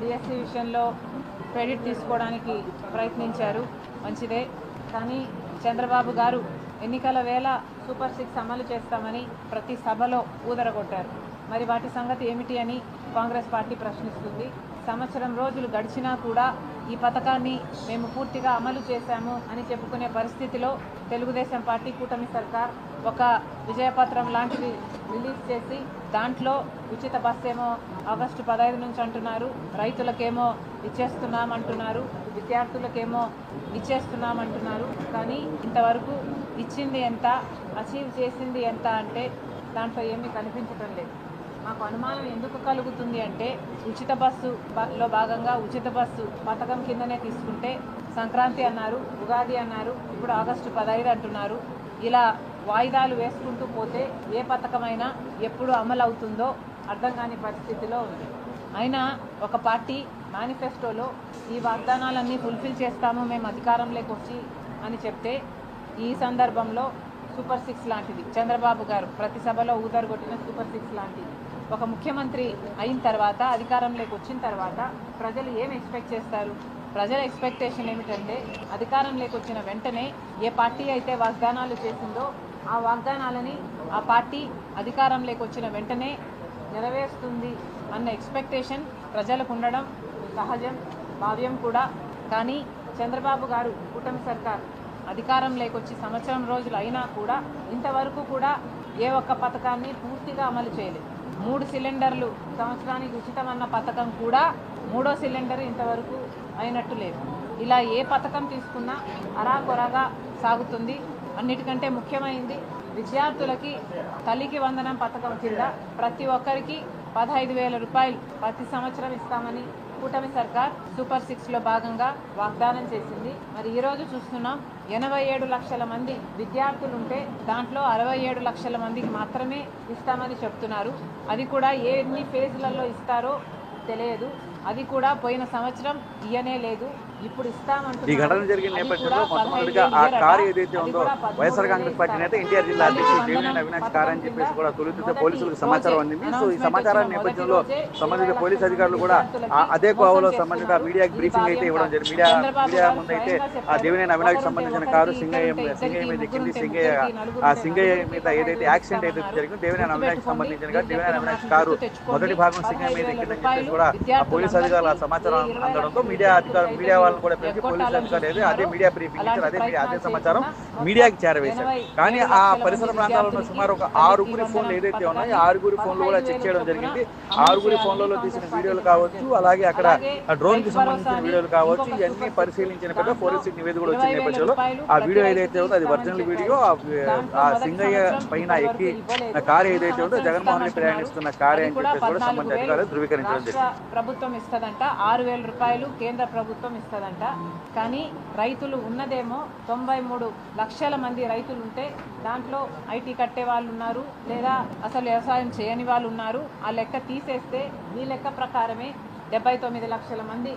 DSC విషయంలో credit తీసుకోవడానికి ప్రయత్నించారు. మంచిదే. కానీ చంద్రబాబు గారు ఎన్నికల వేళ సూపర్ సిక్స్ అమలు చేస్తామని ప్రతి సభలో ఊదరగొట్టారు. మరి వాటి సంగతి ఏమిటి అని కాంగ్రెస్ పార్టీ ప్రశ్నిస్తుంది. సంవత్సరం రోజులు గడిచినా కూడా ఈ పథకాన్ని మేము పూర్తిగా అమలు చేశాము అని చెప్పుకునే పరిస్థితిలో తెలుగుదేశం పార్టీ కూటమి సర్కార్ ఒక విజయపత్రం లాంటిది రిలీజ్ చేసి దాంట్లో ఉచిత బస్ ఏమో ఆగస్టు పదహైదు నుంచి అంటున్నారు. రైతులకేమో ఇచ్చేస్తున్నామంటున్నారు. విద్యార్థులకేమో ఇచ్చేస్తున్నామంటున్నారు. కానీ ఇంతవరకు ఇచ్చింది ఎంత అచీవ్ చేసింది ఎంత అంటే దాంట్లో ఏమీ కనిపించడం లేదు. మాకు అనుమానం ఎందుకు కలుగుతుంది అంటే ఉచిత బస్సు లో భాగంగా ఉచిత బస్సు పథకం కిందనే తీసుకుంటే సంక్రాంతి అన్నారు ఉగాది అన్నారు ఇప్పుడు ఆగస్టు పదహైదు అంటున్నారు. ఇలా వాయిదాలు వేసుకుంటూ పోతే ఏ పథకమైనా ఎప్పుడు అమలు అవుతుందో అర్థం కాని పరిస్థితిలో ఉంది. అయినా ఒక పార్టీ మేనిఫెస్టోలో ఈ వాగ్దానాలన్నీ ఫుల్ఫిల్ చేస్తాము మేము అధికారంలోకి వచ్చి అని చెప్తే ఈ సందర్భంలో సూపర్ సిక్స్ లాంటిది. చంద్రబాబు గారు ప్రతి సభలో ఊదరగొట్టిన సూపర్ సిక్స్ లాంటిది. ఒక ముఖ్యమంత్రి అయిన తర్వాత అధికారంలోకి వచ్చిన తర్వాత ప్రజలు ఏం ఎక్స్పెక్ట్ చేస్తారు? ప్రజల ఎక్స్పెక్టేషన్ ఏమిటంటే అధికారంలోకి వచ్చిన వెంటనే ఏ పార్టీ అయితే వాగ్దానాలు చేసిందో ఆ వాగ్దానాలని ఆ పార్టీ అధికారంలోకి వచ్చిన వెంటనే నెరవేరుస్తుంది అన్న ఎక్స్పెక్టేషన్ ప్రజలకు ఉండడం సహజం భావ్యం కూడా. కానీ చంద్రబాబు గారు కూటమి సర్కార్ అధికారం లేకొచ్చి సంవత్సరం రోజులు అయినా కూడా ఇంతవరకు కూడా ఏ ఒక్క పథకాన్ని పూర్తిగా అమలు చేయలేదు. మూడు సిలిండర్లు సంవత్సరానికి ఉచితం పథకం కూడా మూడో సిలిండర్ ఇంతవరకు అయినట్టు లేదు. ఇలా ఏ పథకం తీసుకున్నా అరాకొరాగా సాగుతుంది. అన్నిటికంటే ముఖ్యమైనది విద్యార్థులకి తల్లికి వందనం పథకం కింద ప్రతి ఒక్కరికి పదహైదు వేల రూపాయలు ప్రతి సంవత్సరం ఇస్తామని కూటమి సర్కార్ సూపర్ సిక్స్లో భాగంగా వాగ్దానం చేసింది. మరి ఈ రోజు చూస్తున్నాం ఎనభై ఏడు లక్షల మంది విద్యార్థులు ఉంటే దాంట్లో అరవై ఏడు లక్షల మందికి మాత్రమే ఇస్తామని చెప్తున్నారు. అది కూడా ఎన్ని ఫేజ్లలో ఇస్తారో తెలియదు. అది కూడా పోయిన సంవత్సరం ఇయ్యనే లేదు. ఈ ఘటన జరిగిన నేపథ్యంలో మొట్టమొదటిగా ఆ కారు. ఏదైతే ఉందో వైఎస్ఆర్ కాంగ్రెస్ పార్టీ నేత ఎన్టీఆర్ జిల్లా అధ్యక్షుడు దేవినేని అవినాష్ కార్ అని చెప్పేసి కూడా తొలుత పోలీసులకు సమాచారం అందింది. సో ఈ సమాచారం నేపథ్యంలో సంబంధిత పోలీసు అధికారులు కూడా ఆ అదే కోవలో సంబంధిత మీడియాకి బ్రీఫింగ్ అయితే ఇవ్వడం జరిగింది. మీడియా మీడియా ముందు అయితే ఆ దేవినేని అవినాష్ సంబంధించిన కారు సింగయ్య సింగయ్య మీద ఎక్కింది సింగయ్య ఆ సింగయ్య మీద ఏదైతే యాక్సిడెంట్ ఏదైతే జరిగిందో దేవినేని అవినాష్ సంబంధించిన కారు దేవినేని అవినాష్ కారు మొదటి భాగం సింగయ్య మీద ఎక్కిందని చెప్పేసి కూడా ఆ పోలీసు అధికారుల సమాచారం అందడంతో మీడియా అధికారులు మీడియా వాళ్ళని కూడా పిలిచి పోలీసు అధికారులు అదే మీడియా బ్రీఫింగ్ ఇచ్చారు అదే అదే సమాచారం మీడియాకి చేరవేశారు. కానీ ఆ పరిసర ప్రాంతాల్లో ఉన్న సుమారు ఒక ఆరుగురి ఫోన్లు ఏదైతే ఉన్నాయో ఆరుగురి ఫోన్లు కూడా చెక్ చేయడం జరిగింది. ఆరుగురి ఫోన్లలో తీసిన వీడియోలు కావచ్చు అలాగే అక్కడ డ్రోన్కి సంబంధించిన వీడియోలు కావచ్చు ఇవన్నీ పరిశీలించిన కదా ఫోరెన్సిక్ నివేదిక కూడా వచ్చిన నేపథ్యంలో ఆ వీడియో ఏదైతే ఉందో అది ఒరిజినల్ వీడియో ఆ- సింగయ్య పైన ఎక్కి కారు ఏదైతే ఉందో జగన్మోహన్ రెడ్డి ప్రయాణిస్తున్న కారే అని చెప్పేసి కూడా సంబంధిత అధికారులు ధృవీకరించడం జరిగింది. ప్రభుత్వం ఇస్తదంట. ఆరు వేల రూపాయలు కేంద్ర ప్రభుత్వం ఉంటుందంట. కానీ రైతులు ఉన్నదేమో తొంభై మూడు లక్షల మంది రైతులు ఉంటే దాంట్లో ఐటీ కట్టే వాళ్ళు ఉన్నారు లేదా అసలు వ్యవసాయం చేయని వాళ్ళు ఉన్నారు ఆ లెక్క తీసేస్తే ఈ లెక్క ప్రకారమే డెబ్బై తొమ్మిది లక్షల మంది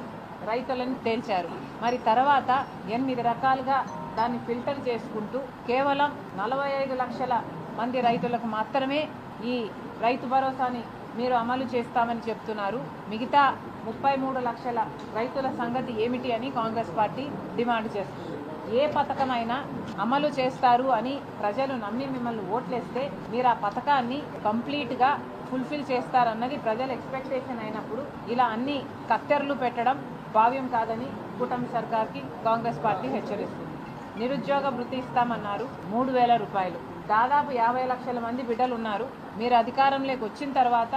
రైతులను తేల్చారు. మరి తర్వాత ఎనిమిది రకాలుగా దాన్ని ఫిల్టర్ చేసుకుంటూ కేవలం నలభై ఐదు లక్షల మంది రైతులకు మాత్రమే ఈ రైతు భరోసాని మీరు అమలు చేస్తామని చెప్తున్నారు. మిగతా ముప్పై మూడు లక్షల రైతుల సంగతి ఏమిటి అని కాంగ్రెస్ పార్టీ డిమాండ్ చేస్తుంది. ఏ పథకమైనా అమలు చేస్తారు అని ప్రజలు నమ్మి మిమ్మల్ని ఓట్లేస్తే మీరు ఆ పథకాన్ని కంప్లీట్గా ఫుల్ఫిల్ చేస్తారన్నది ప్రజల ఎక్స్పెక్టేషన్ అయినప్పుడు ఇలా అన్ని కత్తెరలు పెట్టడం భావ్యం కాదని కూటమి సర్కార్కి కాంగ్రెస్ పార్టీ హెచ్చరిస్తుంది. నిరుద్యోగ వృత్తి ఇస్తామన్నారు. మూడు వేల రూపాయలు. దాదాపు యాభై లక్షల మంది బిడ్డలు ఉన్నారు మీరు అధికారంలోకి వచ్చిన తర్వాత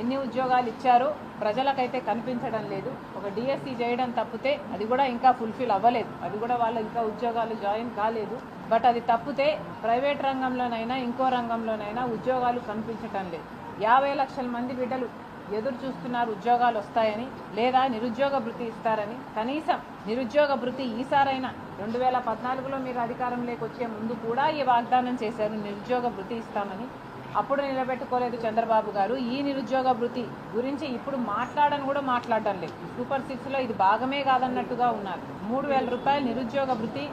ఎన్ని ఉద్యోగాలు ఇచ్చారో ప్రజలకైతే కనిపించడం లేదు. ఒక డిఎస్సి చేయడం తప్పితే అది కూడా ఇంకా ఫుల్ఫిల్ అవ్వలేదు. అది కూడా వాళ్ళు ఇంకా ఉద్యోగాలు జాయిన్ కాలేదు. బట్ అది తప్పితే ప్రైవేట్ రంగంలోనైనా ఇంకో రంగంలోనైనా ఉద్యోగాలు కనిపించటం లేదు. యాభై లక్షల మంది బిడ్డలు ఎదురు చూస్తున్నారు ఉద్యోగాలు వస్తాయని లేదా నిరుద్యోగ భృతి ఇస్తారని. కనీసం నిరుద్యోగ భృతి ఈసారైనా రెండు వేల పద్నాలుగులో మీరు అధికారంలోకి వచ్చే ముందు కూడా ఈ వాగ్దానం చేశారు నిరుద్యోగ వృత్తి ఇస్తామని. అప్పుడు నిలబెట్టుకోలేదు చంద్రబాబు గారు. ఈ నిరుద్యోగ వృత్తి గురించి ఇప్పుడు మాట్లాడని కూడా మాట్లాడడం లేదు. సూపర్ సిక్స్లో ఇది భాగమే కాదన్నట్టుగా ఉన్నారు. మూడు వేల రూపాయలు నిరుద్యోగ వృత్తి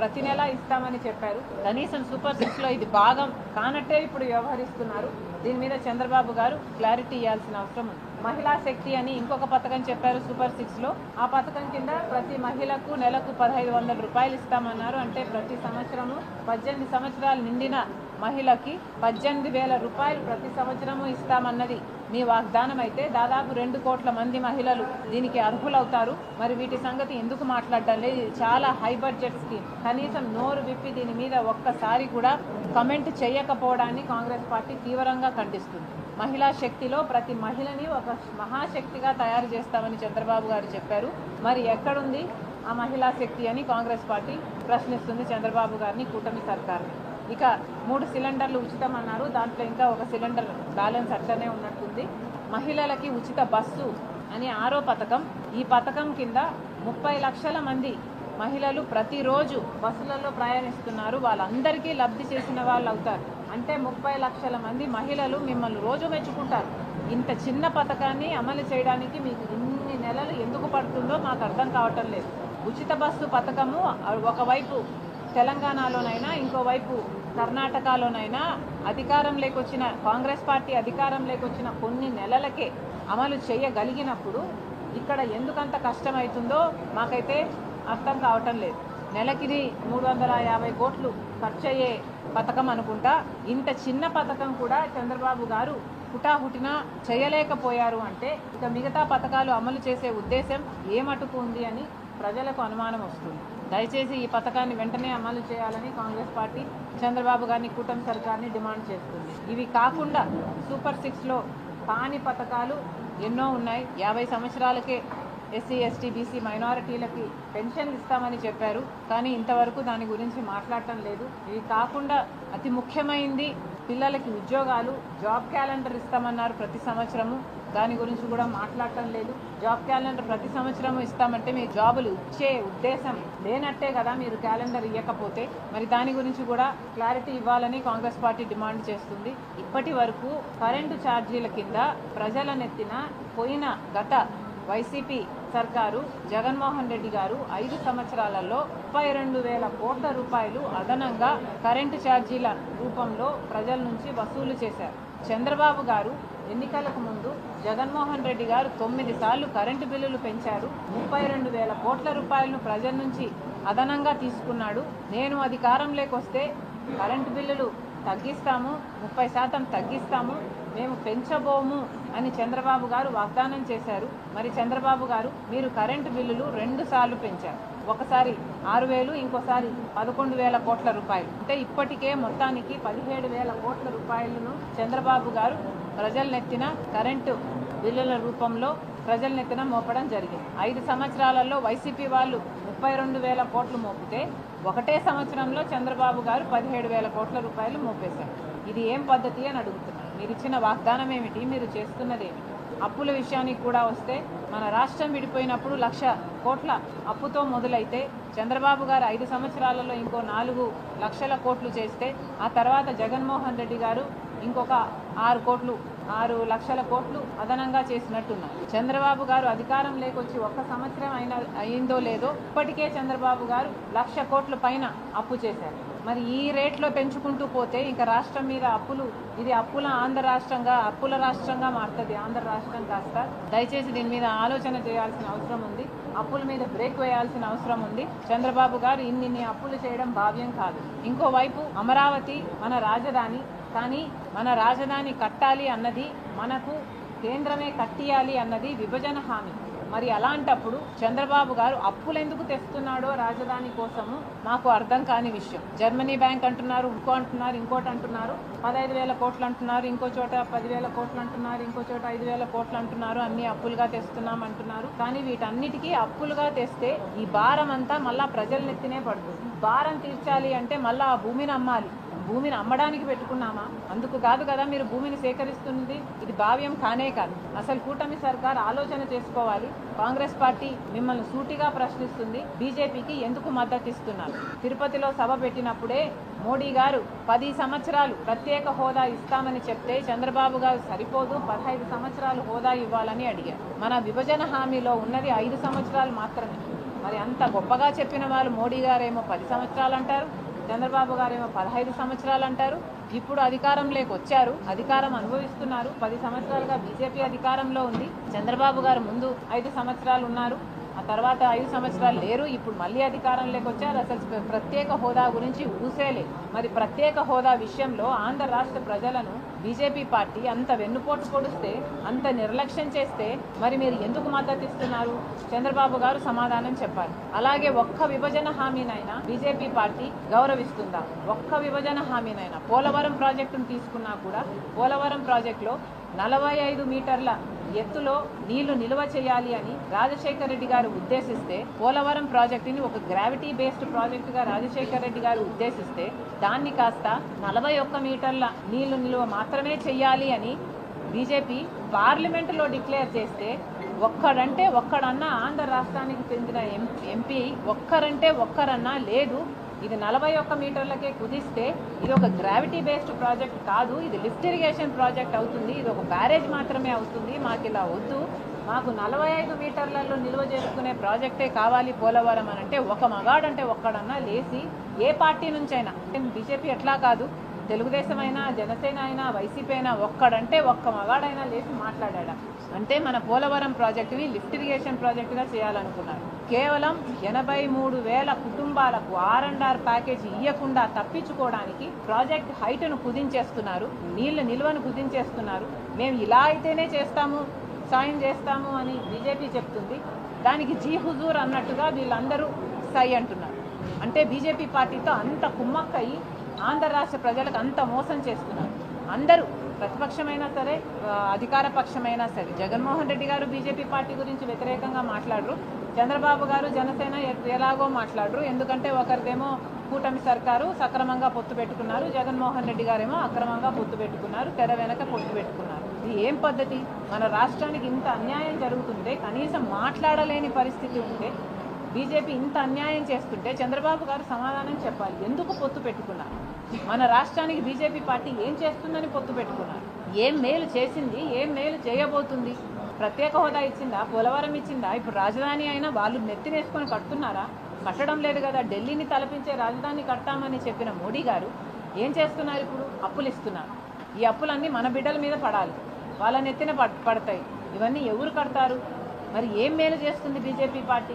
ప్రతి నెల ఇస్తామని చెప్పారు. కనీసం సూపర్ సిక్స్లో ఇది భాగం కానట్టే ఇప్పుడు వ్యవహరిస్తున్నారు. దీని మీద చంద్రబాబు గారు క్లారిటీ ఇవ్వాల్సిన అవసరం ఉంది. మహిళా శక్తి అని ఇంకొక పథకం చెప్పారు సూపర్ సిక్స్లో ఆ పథకం కింద ప్రతి మహిళకు నెలకు పదహైదు వందల రూపాయలు ఇస్తామన్నారు. అంటే ప్రతి సంవత్సరము పద్దెనిమిది సంవత్సరాలు నిండిన మహిళకి పద్దెనిమిది వేల రూపాయలు ప్రతి సంవత్సరము ఇస్తామన్నది మీ వాగ్దానం అయితే దాదాపు రెండు కోట్ల మంది మహిళలు దీనికి అర్హులవుతారు. మరి వీటి సంగతి ఎందుకు మాట్లాడటం లేదు? చాలా హై బడ్జెట్ స్కీమ్. కనీసం నోరు విప్పి దీని మీద ఒక్కసారి కూడా కమెంట్ చేయకపోవడాన్ని కాంగ్రెస్ పార్టీ తీవ్రంగా ఖండిస్తుంది. మహిళా శక్తిలో ప్రతి మహిళని ఒక మహాశక్తిగా తయారు చేస్తామని చంద్రబాబు గారు చెప్పారు. మరి ఎక్కడుంది ఆ మహిళా శక్తి అని కాంగ్రెస్ పార్టీ ప్రశ్నిస్తుంది చంద్రబాబు గారిని కూటమి సర్కార్ని ఇక మూడు సిలిండర్లు ఉచితం అన్నారు దాంట్లో ఇంకా ఒక సిలిండర్ బ్యాలెన్స్ అట్లనే ఉన్నట్టుంది. మహిళలకి ఉచిత బస్సు అని ఆరో పథకం. ఈ పథకం కింద ముప్పై లక్షల మంది మహిళలు ప్రతిరోజు బస్సులలో ప్రయాణిస్తున్నారు. వాళ్ళందరికీ లబ్ధి చేసిన వాళ్ళు అవుతారు అంటే ముప్పై లక్షల మంది మహిళలు మిమ్మల్ని రోజు మెచ్చుకుంటారు. ఇంత చిన్న పథకాన్ని అమలు చేయడానికి మీకు ఇన్ని నెలలు ఎందుకు పడుతుందో మాకు అర్థం కావటం లేదు. ఉచిత బస్సు పథకము ఒకవైపు తెలంగాణలోనైనా ఇంకోవైపు కర్ణాటకలోనైనా అధికారం లేకొచ్చిన కాంగ్రెస్ పార్టీ అధికారం లేకొచ్చిన కొన్ని నెలలకే అమలు చేయగలిగినప్పుడు ఇక్కడ ఎందుకంత కష్టమవుతుందో మాకైతే అర్థం కావటం లేదు. నెలకిది మూడు వందల యాభై కోట్లు ఖర్చు అయ్యే పథకం అనుకుంటా. ఇంత చిన్న పథకం కూడా చంద్రబాబు గారు హుటాహుటిన చేయలేకపోయారు అంటే ఇక మిగతా పథకాలు అమలు చేసే ఉద్దేశం ఏ మటుకు ఉంది అని ప్రజలకు అనుమానం వస్తుంది. దయచేసి ఈ పథకాన్ని వెంటనే అమలు చేయాలని కాంగ్రెస్ పార్టీ చంద్రబాబు గారిని కూటమి సర్కార్ని డిమాండ్ చేస్తుంది. ఇవి కాకుండా సూపర్ సిక్స్లో కాని పథకాలు ఎన్నో ఉన్నాయి. యాభై సంవత్సరాలకే ఎస్సీ ఎస్టీ బీసీ మైనారిటీలకి పెన్షన్ ఇస్తామని చెప్పారు. కానీ ఇంతవరకు దాని గురించి మాట్లాడటం లేదు. ఇది కాకుండా అతి ముఖ్యమైనది పిల్లలకి ఉద్యోగాలు జాబ్ క్యాలెండర్ ఇస్తామన్నారు ప్రతి సంవత్సరము. దాని గురించి కూడా మాట్లాడటం లేదు. జాబ్ క్యాలెండర్ ప్రతి సంవత్సరం ఇస్తామంటే మీ జాబులు ఇచ్చే ఉద్దేశం లేనట్టే కదా మీరు క్యాలెండర్ ఇవ్వకపోతే మరి దాని గురించి కూడా క్లారిటీ ఇవ్వాలని కాంగ్రెస్ పార్టీ డిమాండ్ చేస్తుంది. ఇప్పటి వరకు కరెంటు ఛార్జీల కింద ప్రజల నెత్తిన పోయిన గత వైసీపీ సర్కారు జగన్మోహన్ రెడ్డి గారు ఐదు సంవత్సరాలలో ముప్పై రెండు వేల కోట్ల రూపాయలు అదనంగా కరెంటు ఛార్జీల రూపంలో ప్రజల నుంచి వసూలు చేశారు. చంద్రబాబు గారు ఎన్నికలకు ముందు జగన్మోహన్ రెడ్డి గారు తొమ్మిది సార్లు కరెంటు బిల్లులు పెంచారు. ముప్పై రెండు వేల కోట్ల రూపాయలను ప్రజల నుంచి అదనంగా తీసుకున్నాడు. నేను అధికారం లేకొస్తే కరెంటు బిల్లులు తగ్గిస్తాము ముప్పై శాతం తగ్గిస్తాము మేము పెంచబోము అని చంద్రబాబు గారు వాగ్దానం చేశారు. మరి చంద్రబాబు గారు మీరు కరెంటు బిల్లులు రెండు సార్లు పెంచారు. ఒకసారి ఆరు వేలు ఇంకోసారి పదకొండు వేల కోట్ల రూపాయలు. అంటే ఇప్పటికే మొత్తానికి పదిహేడు వేల కోట్ల రూపాయలను చంద్రబాబు గారు ప్రజల నెత్తిన కరెంటు బిల్లుల రూపంలో ప్రజల నెత్తిన మోపడం జరిగింది. ఐదు సంవత్సరాలలో వైసీపీ వాళ్ళు ముప్పై రెండు వేల కోట్లు మోపితే ఒకటే సంవత్సరంలో చంద్రబాబు గారు పదిహేడు వేల కోట్ల రూపాయలు మోపేశారు. ఇది ఏం పద్ధతి అని అడుగుతున్నారు మీరు ఇచ్చిన వాగ్దానం ఏమిటి? మీరు చేస్తున్నది ఏమిటి అప్పుల విషయానికి కూడా వస్తే మన రాష్ట్రం విడిపోయినప్పుడు లక్ష కోట్ల అప్పుతో మొదలైతే చంద్రబాబు గారు ఐదు సంవత్సరాలలో ఇంకో నాలుగు లక్షల కోట్లు చేస్తే ఆ తర్వాత జగన్మోహన్ రెడ్డి గారు ఇంకొక ఆరు కోట్లు ఆరు లక్షల కోట్లు అదనంగా చేసినట్టున్నారు. చంద్రబాబు గారు అధికారం లేకొచ్చి ఒక్క సంవత్సరం అయిన అయిందో లేదో ఇప్పటికే చంద్రబాబు గారు లక్ష కోట్ల పైన అప్పు చేశారు. మరి ఈ రేట్లో పెంచుకుంటూ పోతే ఇంకా రాష్ట్రం మీద అప్పులు ఇది అప్పుల ఆంధ్ర రాష్ట్రంగా అప్పుల రాష్ట్రంగా మారుతుంది ఆంధ్ర రాష్ట్రం కాస్త. దయచేసి దీని మీద ఆలోచన చేయాల్సిన అవసరం ఉంది. అప్పుల మీద బ్రేక్ వేయాల్సిన అవసరం ఉంది. చంద్రబాబు గారు ఇన్ని అప్పులు చేయడం భావ్యం కాదు. ఇంకోవైపు అమరావతి మన రాజధాని కానీ మన రాజధాని కట్టాలి అన్నది మనకు కేంద్రమే కట్టియాలి అన్నది విభజన హామీ. మరి అలాంటప్పుడు చంద్రబాబు గారు అప్పులు ఎందుకు తెస్తున్నాడో రాజధాని కోసము మాకు అర్థం కాని విషయం. జర్మనీ బ్యాంక్ అంటున్నారు ఇంకో అంటున్నారు ఇంకోటి అంటున్నారు పదహైదు వేల కోట్లు అంటున్నారు ఇంకో చోట పదివేల కోట్లు అంటున్నారు ఇంకో చోట ఐదు వేల కోట్లు అంటున్నారు అన్ని అప్పులుగా తెస్తున్నాం అంటున్నారు. కానీ వీటన్నిటికీ అప్పులుగా తెస్తే ఈ భారం అంతా మళ్ళా ప్రజల నెత్తినే పడుతుంది భారం తీర్చాలి అంటే మళ్ళా ఆ భూమిని అమ్మాలి. భూమిని అమ్మడానికి పెట్టుకున్నామా? అందుకు కాదు కదా మీరు భూమిని సేకరిస్తున్నది ఇది భావ్యం కానే కాదు. అసలు కూటమి సర్కార్ ఆలోచన చేసుకోవాలి. కాంగ్రెస్ పార్టీ మిమ్మల్ని సూటిగా ప్రశ్నిస్తుంది. బీజేపీకి ఎందుకు మద్దతు ఇస్తున్నారు? తిరుపతిలో సభ పెట్టినప్పుడే మోడీ గారు పది సంవత్సరాలు ప్రత్యేక హోదా ఇస్తామని చెప్తే చంద్రబాబు గారు సరిపోదు. పదహైదు సంవత్సరాలు హోదా ఇవ్వాలని అడిగారు. మన విభజన హామీలో ఉన్నది ఐదు సంవత్సరాలు మాత్రమే. మరి అంత గొప్పగా చెప్పిన వాళ్ళు మోడీ గారేమో పది సంవత్సరాలు అంటారు? చంద్రబాబు గారేమో పదహైదు సంవత్సరాలు అంటారు ఇప్పుడు అధికారంలోకి వచ్చారు అధికారం అనుభవిస్తున్నారు. పది సంవత్సరాలుగా బీజేపీ అధికారంలో ఉంది. చంద్రబాబు గారు ముందు ఐదు సంవత్సరాలు ఉన్నారు తర్వాత ఐదు సంవత్సరాలు లేరు. ఇప్పుడు మళ్ళీ అధికారంలోకి వచ్చారు. అసలు ప్రత్యేక హోదా గురించి ఊసేలే మరి ప్రత్యేక హోదా విషయంలో ఆంధ్ర రాష్ట్ర ప్రజలను బీజేపీ పార్టీ అంత వెన్నుపోటు పొడిస్తే అంత నిర్లక్ష్యం చేస్తే మరి మీరు ఎందుకు మద్దతు ఇస్తున్నారు? చంద్రబాబు గారు సమాధానం చెప్పాలి. అలాగే ఒక్క విభజన హామీనైనా బీజేపీ పార్టీ గౌరవిస్తుందా? ఒక్క విభజన హామీనైనా పోలవరం ప్రాజెక్టును తీసుకున్నా కూడా పోలవరం ప్రాజెక్టులో నలభై ఐదు మీటర్ల ఎత్తులో నీళ్ళు నిల్వ చేయాలి అని రాజశేఖర రెడ్డి గారు ఉద్దేశిస్తే పోలవరం ప్రాజెక్టుని ఒక గ్రావిటీ బేస్డ్ ప్రాజెక్టుగా రాజశేఖర రెడ్డి గారు ఉద్దేశిస్తే దాన్ని కాస్త నలభై ఒక్క మీటర్ల నీళ్ళు నిల్వ మాత్రమే చేయాలి అని బీజేపీ పార్లమెంటులో డిక్లేర్ చేస్తే ఒక్కడంటే ఒక్కడన్నా ఆంధ్ర రాష్ట్రానికి చెందిన ఎం ఎంపీ ఒక్కరంటే ఒక్కరన్నా లేదు. ఇది నలభై ఒక్క మీటర్లకే కుదిస్తే ఇది ఒక గ్రావిటీ బేస్డ్ ప్రాజెక్ట్ కాదు ఇది లిఫ్ట్ ఇరిగేషన్ ప్రాజెక్ట్ అవుతుంది ఇది ఒక బ్యారేజ్ మాత్రమే అవుతుంది మాకు ఇలా వద్దు. మాకు నలభై ఐదు మీటర్లలో నిల్వ చేసుకునే ప్రాజెక్టే కావాలి పోలవరం అని అంటే ఒక మగాడంటే ఒక్కడన్నా లేచి ఏ పార్టీ నుంచైనా బీజేపీ ఎట్లా కాదు తెలుగుదేశం అయినా జనసేన అయినా వైసీపీ అయినా ఒక్కడంటే ఒక్క మగాడైనా లేచి మాట్లాడా అంటే మన పోలవరం ప్రాజెక్టుని లిఫ్ట్ ఇరిగేషన్ ప్రాజెక్టుగా చేయాలనుకున్నారు. కేవలం ఎనభై మూడు వేల కుటుంబాలకు ఆర్ అండ్ ఆర్ ప్యాకేజ్ ఇవ్వకుండా తప్పించుకోవడానికి ప్రాజెక్ట్ హైట్ను కుదించేస్తున్నారు నీళ్ళ నిల్వను కుదించేస్తున్నారు. మేము ఇలా అయితేనే చేస్తాము సాయం చేస్తాము అని బీజేపీ చెప్తుంది. దానికి జీ హుజూర్ అన్నట్టుగా వీళ్ళందరూ సై అంటున్నారు. అంటే బీజేపీ పార్టీతో అంత కుమ్మక్కయి ఆంధ్ర రాష్ట్ర ప్రజలకు అంత మోసం చేస్తున్నారు. అందరూ ప్రతిపక్షమైనా సరే అధికార పక్షమైనా సరే జగన్మోహన్ రెడ్డి గారు బీజేపీ పార్టీ గురించి వ్యతిరేకంగా మాట్లాడరు. చంద్రబాబు గారు జనసేన ఎలాగో మాట్లాడరు. ఎందుకంటే ఒకరిదేమో కూటమి సర్కారు సక్రమంగా పొత్తు పెట్టుకున్నారు. జగన్మోహన్ రెడ్డి గారేమో అక్రమంగా పొత్తు పెట్టుకున్నారు. తెర వెనక పొత్తు పెట్టుకున్నారు. ఇది ఏం పద్ధతి? మన రాష్ట్రానికి ఇంత అన్యాయం జరుగుతుంటే కనీసం మాట్లాడలేని పరిస్థితి ఉంటే బీజేపీ ఇంత అన్యాయం చేస్తుంటే చంద్రబాబు గారు సమాధానం చెప్పాలి. ఎందుకు పొత్తు పెట్టుకున్నారు? మన రాష్ట్రానికి బీజేపీ పార్టీ ఏం చేస్తుందని పొత్తు పెట్టుకున్నారు? ఏం మేలు చేసింది? ఏం మేలు చేయబోతుంది? ప్రత్యేక హోదా ఇచ్చిందా? పోలవరం ఇచ్చిందా? ఇప్పుడు రాజధాని అయినా వాళ్ళు నెత్తినేసుకొని కడుతున్నారా? కట్టడం లేదు కదా. ఢిల్లీని తలపించే రాజధాని కట్టామని చెప్పిన మోడీ గారు ఏం చేస్తున్నారు ఇప్పుడు? అప్పులు ఇస్తున్నారు. ఈ అప్పులన్నీ మన బిడ్డల మీద పడాలి. వాళ్ళ నెత్తిన పడ్- పడతాయి. ఇవన్నీ ఎవరు కడతారు? మరి ఏం మేలు చేస్తుంది బీజేపీ పార్టీ?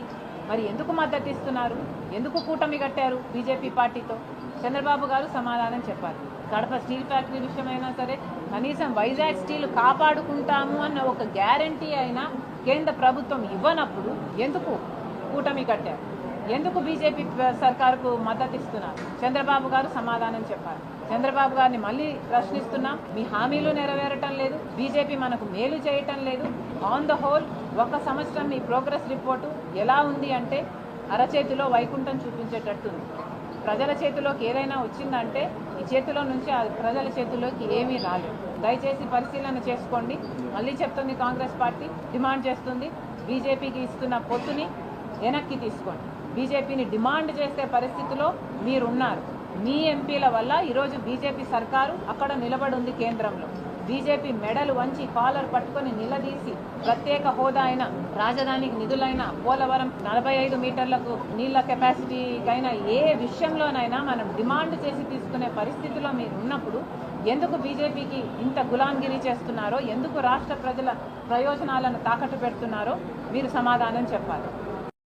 మరి ఎందుకు మద్దతు ఇస్తున్నారు ఎందుకు కూటమి కట్టారు బీజేపీ పార్టీతో? చంద్రబాబు గారు సమాధానం చెప్పాలి. కడప స్టీల్ ఫ్యాక్టరీ విషయమైనా సరే కనీసం వైజాగ్ స్టీల్ కాపాడుకుంటాము అన్న ఒక గ్యారంటీ అయినా కేంద్ర ప్రభుత్వం ఇవ్వనప్పుడు ఎందుకు కూటమి కట్టారు? ఎందుకు బీజేపీ సర్కారుకు మద్దతు ఇస్తున్నారు చంద్రబాబు గారు సమాధానం చెప్పాలి. చంద్రబాబు గారిని మళ్ళీ ప్రశ్నిస్తున్నాం మీ హామీలు నెరవేరటం లేదు బీజేపీ మనకు మేలు చేయటం లేదు. ఆన్ ద హోల్ ఒక సంవత్సరం మీ ప్రోగ్రెస్ రిపోర్టు ఎలా ఉంది అంటే అరచేతిలో వైకుంఠం చూపించేటట్టుంది. ప్రజల చేతిలోకి ఏదైనా వచ్చిందంటే ఈ చేతిలో నుంచి ప్రజల చేతిలోకి ఏమీ రాలేదు దయచేసి పరిశీలన చేసుకోండి. మళ్ళీ చెప్తుంది కాంగ్రెస్ పార్టీ డిమాండ్ చేస్తుంది. బీజేపీకి ఇస్తున్న పొత్తుని వెనక్కి తీసుకోండి. బీజేపీని డిమాండ్ చేసే పరిస్థితిలో మీరున్నారు. మీ ఎంపీల వల్ల ఈరోజు బీజేపీ సర్కారు అక్కడ నిలబడి ఉంది కేంద్రంలో. బీజేపీ మెడలు వంచి కాలర్ పట్టుకొని నిలదీసి ప్రత్యేక హోదా అయిన రాజధానికి నిధులైన పోలవరం నలభై ఐదు మీటర్లకు నీళ్ళ కెపాసిటీకైనా ఏ విషయంలోనైనా మనం డిమాండ్ చేసి తీసుకునే పరిస్థితిలో మీరు ఉన్నప్పుడు ఎందుకు బీజేపీకి ఇంత గులాంగిరి చేస్తున్నారో ఎందుకు రాష్ట్ర ప్రజల ప్రయోజనాలను తాకట్టు పెడుతున్నారో మీరు సమాధానం చెప్పాలి.